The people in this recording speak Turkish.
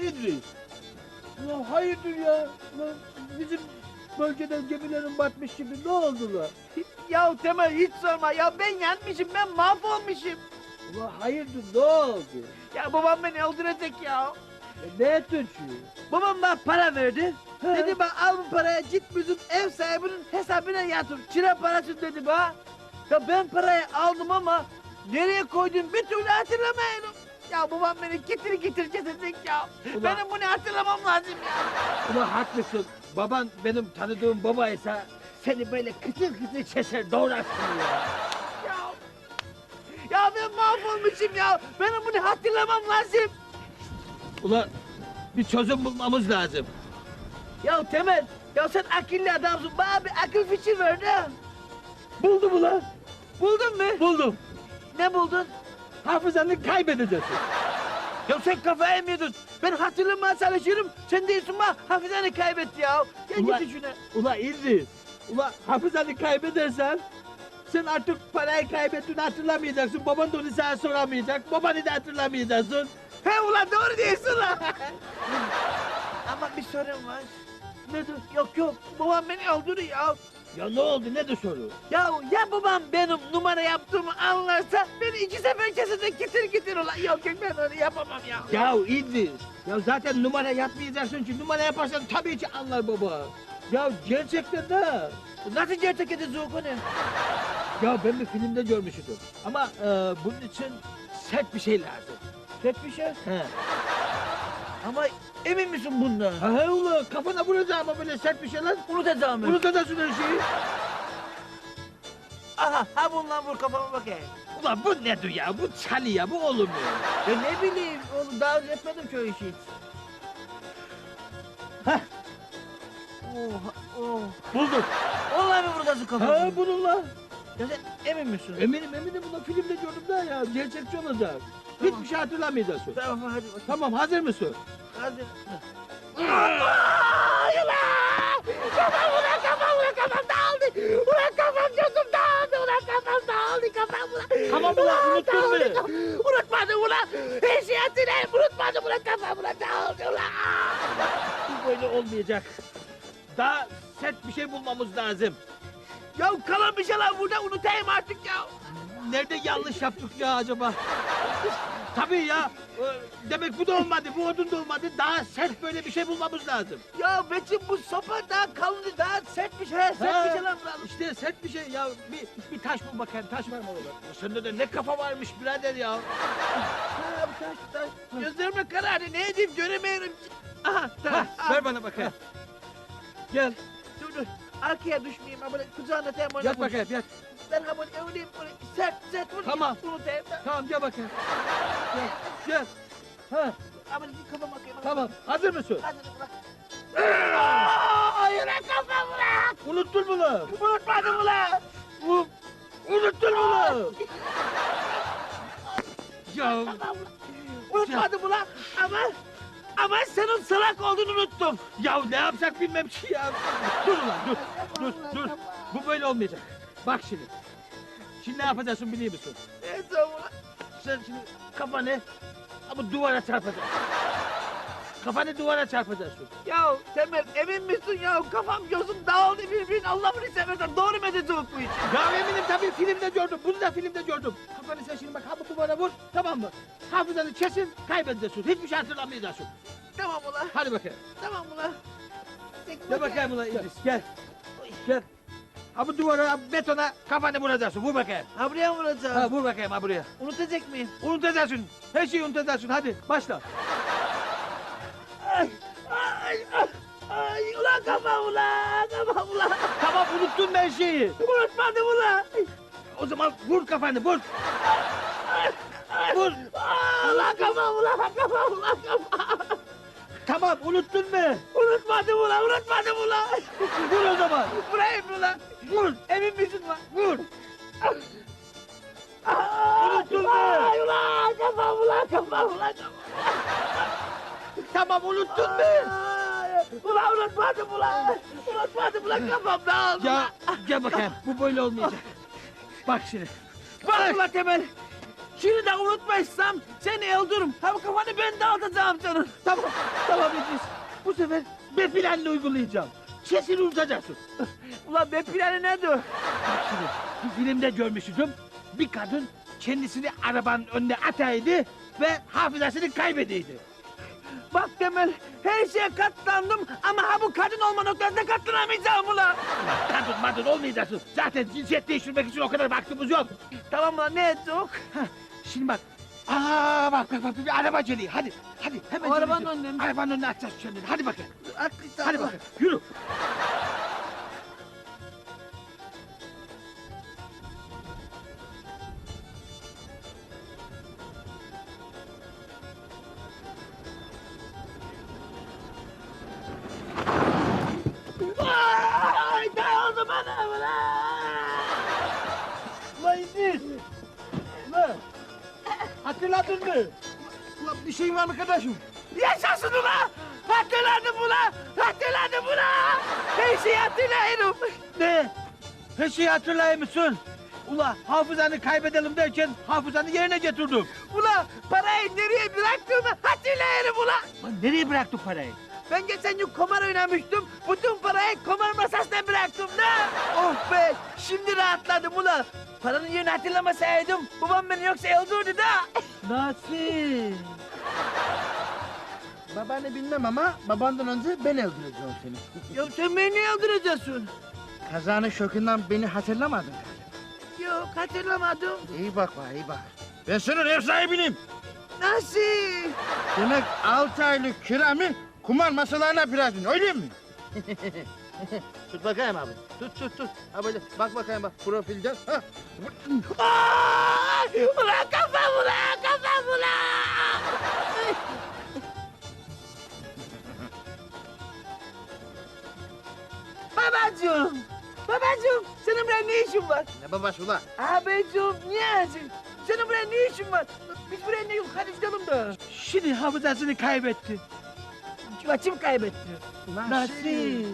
İdris. Ulan hayırdır ya? Ulan bizim bölgeden gemilerin batmış gibi ne oldu lan? Ya Temel hiç sorma ya ben yanmışım ben mahvolmuşum. Ulan hayırdır ne oldu? Ya babam beni öldürecek ya. E, ne tutuyor? Babam bana para verdi. He. Dedi bana al bu parayı git bizim ev sahibinin hesabına yatır. Çıra parası dedi bana. Ya ben parayı aldım ama nereye koydum bir türlü hatırlamıyorum. Ya babam beni getir getir getirecek ya. Ulan- Benim bunu hatırlamam lazım ya. Ulan haklısın. Baban benim tanıdığım babaysa seni böyle kıtır kıtır keser doğrarsın ya. Ya, ya ben mahvolmuşum ya. Benim bunu hatırlamam lazım. Ulan bir çözüm bulmamız lazım. Ya Temel, ya sen akıllı adamsın. Bana bir akıl fikir ver de. Buldum ulan. Buldun mu? Buldum. Ne buldun? Hafızanı kaybedeceksin. Ya sen kafayı mı yedin? Ben hatırlamaya çalışıyorum. Sen değilsin bana hafızanı kaybetti ya. Gel Ulan- git şuna. Ulan İdris. Ulan hafızanı kaybedersen sen artık parayı kaybettiğini hatırlamayacaksın. Baban da onu sana soramayacak. Babanı da hatırlamayacaksın. He ulan doğru diyorsun lan. Ama bir sorun var. Nedir? Yok yok babam beni öldürüyor. Ya ne oldu? Nedir soru? Ya ya babam benim numara yaptığımı anlarsa beni iki sefer kesecek getir getir ulan. Yok yok ben onu yapamam ya. Ya İdris. Ya zaten numara yapmayacaksın ki numara yaparsan tabii ki anlar baba. Ya gerçekten de. Nasıl gerçek edeceğiz o konu? Ya ben bir filmde görmüştüm. Ama e, bunun için sert bir şey lazım. Sert bir şey. He. Ama emin misin bundan? Ha he ulan kafana vuracağım ama böyle sert bir şey lan. Unutacağım ben. Unutacaksın her şeyi. Aha ha bundan vur kafama bakayım. Ulan bu nedir ya? Bu çalı ya, bu olur mu? Ya ne bileyim oğlum daha önce etmedim o işi hiç. Heh. Oh, oh. Buldum. Vallahi mi vuracaksın kafama? Ha bununla. Ya sen emin misin? Eminim eminim bunu filmde gördüm da ya. Gerçekçi olacak. Hiçbir şey hatırlamayacaksın. Tamam hadi bakayım. Tamam hazır mısın? Hazır. Ay ulan! Kafam ulan kafam ulan kafam dağıldı. Ulan kafam gözüm dağıldı ulan kafam dağıldı kafam ulan. Tamam ulan, unuttun mu? dağıldı, kafam. Unutmadım ulan. Her şeyi hatırlayayım unutmadım ulan kafam ulan dağıldı ulan. Bu böyle olmayacak. Daha sert bir şey bulmamız lazım. Ya kalan bir şeyler burada unutayım artık ya. Nerede yanlış yaptık ya acaba? Tabii ya. e, Demek bu da olmadı, bu odun da olmadı. Daha sert böyle bir şey bulmamız lazım. Ya Metin bu sopa daha kalın daha sert bir şey sert bir şeyler vuralım. İşte sert bir şey ya. Bir, bir taş bul bakayım, taş var mı orada? Sende de ne kafa varmış birader ya. Ha, taş taş. Gözlerime karardı ne edeyim göremiyorum. Aha al. ver bana bakayım. Gel, Dur dur. Arkaya düşmeyeyim ama kucağına tem yat bakayım, yat. Ben böyle öyleyim böyle sert sert vur. Tamam. Unutayım da. Tamam gel bakayım. Gel, gel. Ha, Ama kafama bakayım. tamam. Hazır mısın? Hadi bırak. Aa, yine kafam bırak. Unuttun mu lan? Unutmadım ulan. Ya ne yapacak bilmem ki ya. Dur ulan dur. Dur dur. Bu böyle olmayacak. Bak şimdi. Şimdi ne yapacaksın biliyor musun? Neyse ulan. Sen şimdi kafanı ama duvara çarpacaksın. Kafanı duvara çarpacaksın. Ya Temel emin misin ya? Kafam gözüm dağıldı birbirine. Allah'ını seversen doğru mu edeceğiz bu işi? Ya eminim tabii filmde gördüm. Bunu da filmde gördüm. Kafanı sen şimdi bak ha bu duvara vur. Tamam mı? Hafızanı kesin kaybedeceksin. Hiçbir şey hatırlamayacaksın. Tamam ulan. Hadi bakayım. Tamam. Çek Gel bakayım ulan İdris gel. Gel. Ha bu duvara betona kafanı vuracaksın. Vur bakayım. Ha buraya mı vuracağım? Ha vur bakayım ha buraya. Unutacak mıyım? Unutacaksın. Her şeyi unutacaksın. Hadi başla. Ay, ay, ay, ay, ulan kafam ulan, kafam ulan. Tamam unuttun her şeyi. Unutmadım ulan. O zaman vur kafanı vur. Vur. Aa, ulan kafam ulan, kafam ulan, kafam. Tamam unuttun mu? Unutmadım ulan, unutmadım ulan. Vur o zaman. Vurayım mı ulan? Vur. Emin misin ulan? Vur. Unuttun mu? Ay ulan, kafam ulan, kafam ulan, kafam. Tamam unuttun mu? Ulan unutmadım ulan. Unutmadım ulan, kafam dağıldı Ya ulan. gel bakayım. Bu böyle olmayacak. Bak şimdi. Bak ulan Temel. Şimdi de unutmazsam seni öldürürüm. Bu kafanı ben dağıtacağım canım. Tamam, tamam İdris. Bu sefer ben planını uygulayacağım. Sesini uzatacaksın. Ulan be planı nedir? Bak şimdi, bir filmde görmüştüm. Bir kadın kendisini arabanın önüne ataydı ve hafızasını kaybediydi. Bak Temel her şeye katlandım ama ha bu kadın olma noktasına katlanamayacağım ulan. Kadın madın olmayacaksın. Zaten cinsiyet değiştirmek için o kadar vaktimiz yok. Tamam ulan ne edecek? Şimdi bak. Aa bak bak bak bir araba geliyor. Hadi hadi hemen. O arabanın önüne mi? Arabanın önüne atacağız kendini. Hadi bakayım. Atlayacağım Hadi bakayım. Yürü. Hatırladın mı? Ulan bir şeyin var mı kardeşim? Yaşasın ulan. Hatırladım ulan. Hatırladım ulan. Her şeyi hatırlıyorum. Ne? Her şeyi hatırlayır mısın? Ula hafızanı kaybedelim derken hafızanı yerine getirdim. Ulan parayı nereye bıraktığımı hatırlıyorum ulan. Lan nereye bıraktın parayı? Ben geçen gün kumar oynamıştım. Bütün parayı kumar masasına bıraktım da. Oh be şimdi rahatladım ulan. Paranın yerini hatırlamasaydım babam beni yoksa öldürdü da. Nasıl? Babanı bilmem ama babandan önce ben öldüreceğim seni. Ya sen beni niye öldüreceksin? Kazanın şokundan beni hatırlamadın. Yok hatırlamadım. İyi bak bak iyi bak. Ben senin ev sahibinim. Nasıl? Demek altı aylık kiramı kumar masalarına bıraktın öyle mi? tut bakayım abi. Tut tut tut. Ha böyle bak bakayım bak profilden. Ha. Ulan kafam ulan kafam ulan. Babacığım. Babacığım senin buraya ne işin var? Ne babası ulan? Abicim niye? Senin buraya ne işin var? Biz buraya ne hadi gidelim de. Şimdi hafızasını kaybetti. Kim kaybetti? Ulan Nasıl? şey-